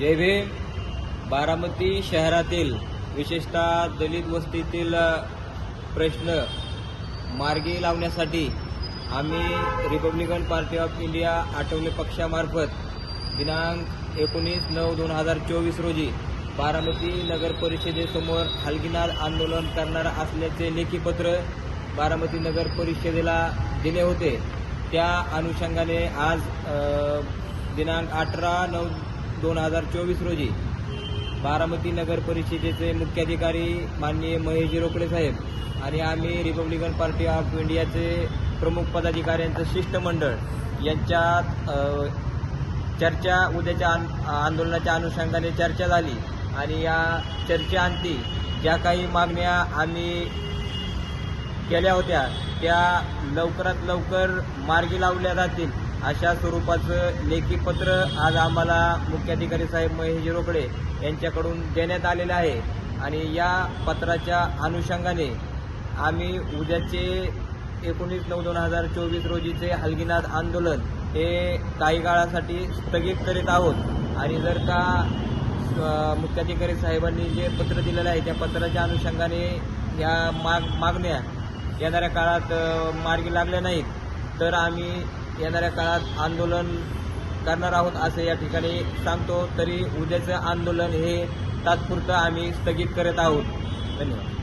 जय भीम. बारामती शहरातील विशेषतः दलित वस्तीतील प्रश्न मार्गी लावण्यासाठी आम्ही Republican Party of India Athawale पक्षामार्फत दिनांक एकोणीस नऊ दोन हजार चोवीस रोजी बारामती नगर परिषदेसमोर हलगिनार आंदोलन करणार असल्याचे लेखी पत्र बारामती नगर परिषदेला दिले होते. त्या अनुषंगाने आज दिनांक अठरा नऊ दोन हजार चोवीस रोजी बारामती नगर परिषदेचे मुख्याधिकारी माननीय महेशजी रोकडे साहेब आणि आम्ही रिपब्लिकन पार्टी ऑफ इंडियाचे प्रमुख पदाधिकाऱ्यांचं शिष्टमंडळ यांच्यात चर्चा उद्याच्या आंदोलनाच्या अनुषंगाने चर्चा झाली. आणि या चर्चेअंती ज्या काही मागण्या आम्ही केल्या होत्या त्या लवकरात लवकर मार्गी लावल्या जातील अशा स्वरूपाचं लेखी पत्र आज आम्हाला मुख्याधिकारी साहेब महेश रोकडे यांच्याकडून देण्यात आलेलं आहे. आणि या पत्राच्या अनुषंगाने आम्ही उद्याचे एकोणीस नऊ दोन हजार चोवीस रोजीचे हलगीनाथ आंदोलन हे काही काळासाठी स्थगित करीत आहोत. आणि जर का मुख्याधिकारी साहेबांनी जे पत्र दिलेलं आहे त्या पत्राच्या अनुषंगाने या माग मागण्या येणाऱ्या काळात मार्गी लागले नाहीत तर आम्ही येणाऱ्या काळात आंदोलन करणार आहोत असं या ठिकाणी सांगतो. तरी उद्याचं आंदोलन हे तात्पुरतं आम्ही स्थगित करत आहोत. धन्यवाद.